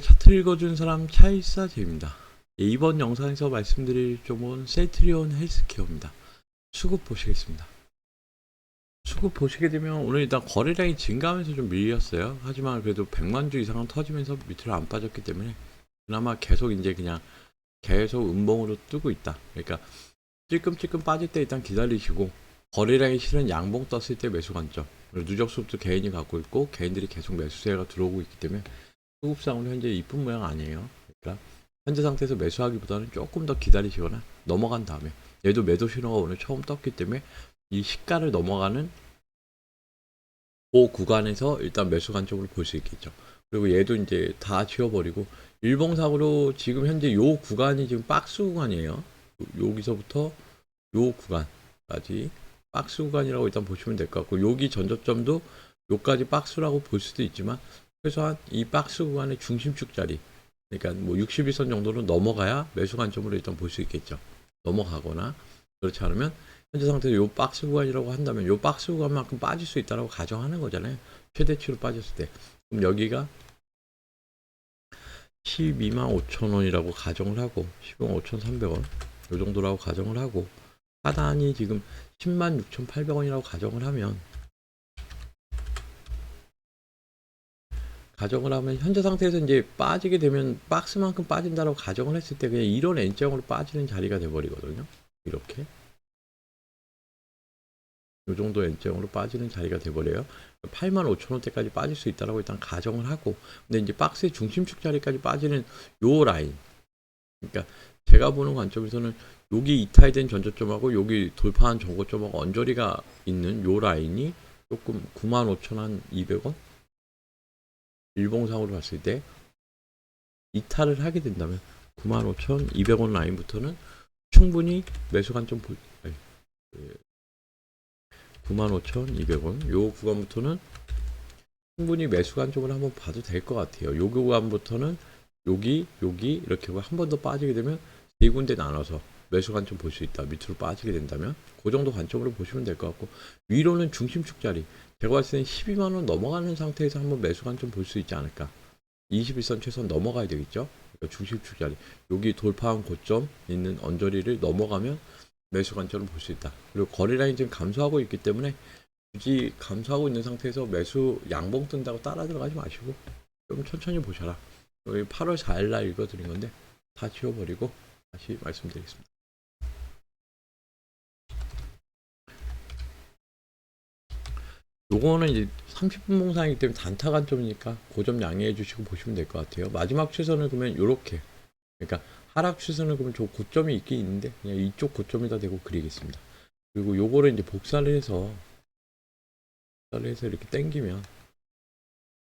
차트 읽어준 사람 차이사 제입니다. 예, 이번 영상에서 말씀드릴 종목은 셀트리온 헬스케어입니다. 수급 보시겠습니다. 수급 보시게 되면 오늘 일단 거래량이 증가하면서 좀 밀렸어요. 하지만 그래도 100만 주 이상은 터지면서 밑으로 안 빠졌기 때문에 그나마 계속 이제 그냥 계속 음봉으로 뜨고 있다. 그러니까 찔끔찔끔 빠질 때 일단 기다리시고 거래량이 실은 양봉 떴을 때 매수 관점 누적 수급도 개인이 갖고 있고 개인들이 계속 매수세가 들어오고 있기 때문에 수급상으로 현재 이쁜 모양 아니에요. 그러니까 현재 상태에서 매수하기보다는 조금 더 기다리시거나 넘어간 다음에 얘도 매도 신호가 오늘 처음 떴기 때문에 이 시가를 넘어가는 그 구간에서 일단 매수 관점으로 볼 수 있겠죠. 그리고 얘도 이제 다 지워버리고 일봉상으로 지금 현재 요 구간이 지금 박스 구간이에요. 여기서부터 요 구간까지 박스 구간이라고 일단 보시면 될 것 같고 여기 전저점도 요까지 박스라고 볼 수도 있지만 최소한 이 박스 구간의 중심축 자리 그러니까 뭐 61선 정도는 넘어가야 매수 관점으로 일단 볼 수 있겠죠. 넘어가거나 그렇지 않으면 현재 상태에서 요 박스 구간이라고 한다면 요 박스 구간만큼 빠질 수 있다라고 가정하는 거잖아요. 최대치로 빠졌을 때. 그럼 여기가 12만 5천 원이라고 가정을 하고 12만 5,300원 요 정도라고 가정을 하고 하단이 지금 10만 6,800원이라고 가정을 하면 가정을 하면 현재 상태에서 이제 빠지게 되면 박스만큼 빠진다라고 가정을 했을 때 그냥 이런 N장으로 빠지는 자리가 돼버리거든요. 이렇게 이 정도 N장으로 빠지는 자리가 돼버려요. 8만 5천 원대까지 빠질 수 있다라고 일단 가정을 하고 근데 이제 박스의 중심축 자리까지 빠지는 요 라인 그러니까 제가 보는 관점에서는 여기 이탈된 전저점하고 여기 돌파한 전고점하고 언저리가 있는 요 라인이 조금 9만 5천 한 200원 일봉상으로 봤을 때 이탈을 하게 된다면 95,200원 라인부터는 충분히 매수 관점 볼 아니, 예, 95,200원 요 구간부터는 충분히 매수 관점을 한번 봐도 될 것 같아요. 요 구간부터는 여기 여기 이렇게 한 번 더 빠지게 되면 네 군데 나눠서 매수 관점 볼 수 있다. 밑으로 빠지게 된다면 그 정도 관점으로 보시면 될 것 같고 위로는 중심축 자리 제가 봤을 때는 12만 원 넘어가는 상태에서 한번 매수 관점 볼 수 있지 않을까. 21선 최소한 넘어가야 되겠죠. 그러니까 중심축 자리 여기 돌파한 고점 있는 언저리를 넘어가면 매수 관점을 볼 수 있다. 그리고 거래량이 지금 감소하고 있기 때문에 굳이 감소하고 있는 상태에서 매수 양봉 뜬다고 따라 들어가지 마시고 좀 천천히 보셔라. 여기 8월 4일 날 읽어드린 건데 다 지워버리고 다시 말씀드리겠습니다. 요거는 이제 30분 봉상이기 때문에 단타 관점이니까 고점 양해해 주시고 보시면 될 것 같아요. 마지막 추선을 그러면 요렇게 그러니까 하락 추선을 그러면 저 고점이 있긴 있는데 그냥 이쪽 고점에다 대고 그리겠습니다. 그리고 요거를 이제 복사를 해서 복사를 해서 이렇게 당기면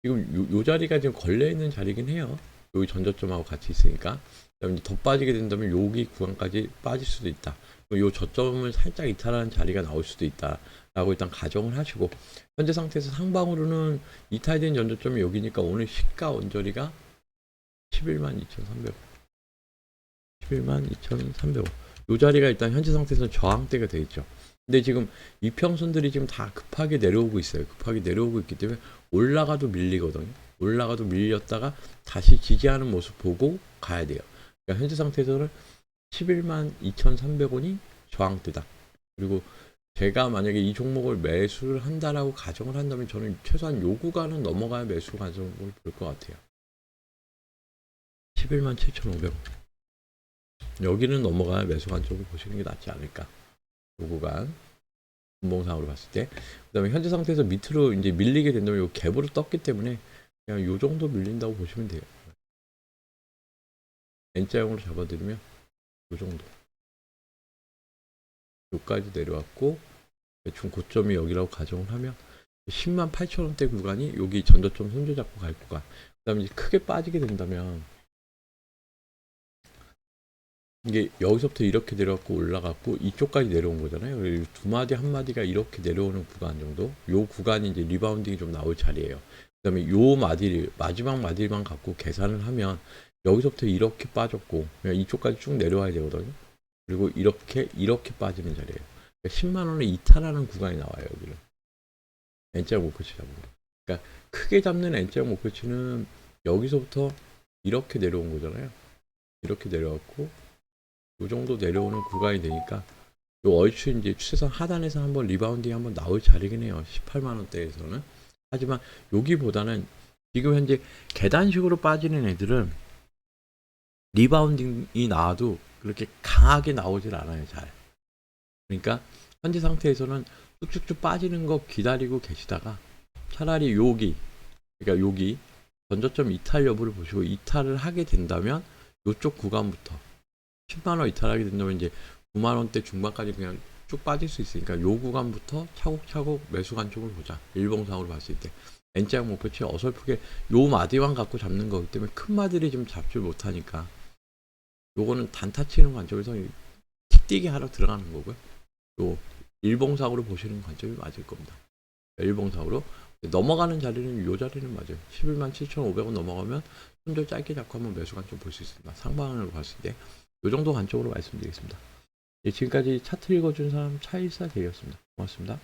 지금 요, 요 자리가 지금 걸려 있는 자리긴 해요. 여기 전저점하고 같이 있으니까 그다음에 더 빠지게 된다면 여기 구간까지 빠질 수도 있다. 요 저점을 살짝 이탈하는 자리가 나올 수도 있다라고 일단 가정을 하시고 현재 상태에서 상방으로는 이탈된 전저점이 여기니까 오늘 시가 언저리가 11만 2,300원 11만 2,300원 요 자리가 일단 현재 상태에서 저항대가 되어 있죠. 근데 지금 이평선들이 지금 다 급하게 내려오고 있어요. 급하게 내려오고 있기 때문에 올라가도 밀리거든요. 올라가도 밀렸다가 다시 지지하는 모습 보고 가야 돼요. 그러니까 현재 상태에서는 11만 2,300원이 저항대다. 그리고 제가 만약에 이 종목을 매수를 한다라고 가정을 한다면 저는 최소한 요 구간은 넘어가야 매수 가정을 볼 것 같아요. 11만 7,500원. 여기는 넘어가야 매수 관점을 보시는 게 낫지 않을까. 요 구간. 분봉상으로 봤을 때. 그 다음에 현재 상태에서 밑으로 이제 밀리게 된다면 요 갭으로 떴기 때문에 그냥 요 정도 밀린다고 보시면 돼요. N자형으로 잡아드리면 요 정도. 요까지 내려왔고 대충 고점이 여기라고 가정을 하면 10만 8천 원대 구간이 여기 전저점 손절 잡고 갈 구간. 그다음에 크게 빠지게 된다면 이게 여기서부터 이렇게 내려왔고 올라갔고 이쪽까지 내려온 거잖아요. 두 마디 한 마디가 이렇게 내려오는 구간 정도. 요 구간이 이제 리바운딩이 좀 나올 자리예요. 그다음에 요 마디 마지막 마디만 갖고 계산을 하면 여기서부터 이렇게 빠졌고 이쪽까지 쭉 내려와야 되거든요. 그리고 이렇게 이렇게 빠지는 자리예요. 그러니까 10만 원을 이탈하는 구간이 나와요 여기는. N자 목표치 거. 그러니까 크게 잡는 N자 목표치는 여기서부터 이렇게 내려온 거잖아요. 이렇게 내려왔고 이 정도 내려오는 구간이 되니까 요 얼추 이제 추세선 하단에서 한번 리바운딩 한번 나올 자리긴 해요. 18만 원대에서는. 하지만 여기보다는 지금 현재 계단식으로 빠지는 애들은 리바운딩이 나와도 그렇게 강하게 나오질 않아요. 잘. 그러니까 현재 상태에서는 쭉쭉쭉 빠지는 거 기다리고 계시다가 차라리 여기 그러니까 여기 전저점 이탈 여부를 보시고 이탈을 하게 된다면 이쪽 구간부터 10만 원 이탈하게 된다면 이제 9만 원대 중반까지 그냥 쭉 빠질 수 있으니까 요 구간부터 차곡차곡 매수 관점을 보자. 일봉상으로 봤을 때 N자형 목표치 어설프게 요 마디만 갖고 잡는 거기 때문에 큰 마디를 좀 잡지 못하니까 요거는 단타 치는 관점에서 이 틱뛰기 하러 들어가는 거고요. 요 일봉상으로 보시는 관점이 맞을 겁니다. 일봉상으로 넘어가는 자리는 요 자리는 맞아요. 11만 7,500원 넘어가면 손절 짧게 잡고 한번 매수 관점 볼수 있습니다. 상방으로 봤을 때 요 정도 관점으로 말씀드리겠습니다. 예, 지금까지 차트 읽어준 사람 차일사 대였습니다. 고맙습니다.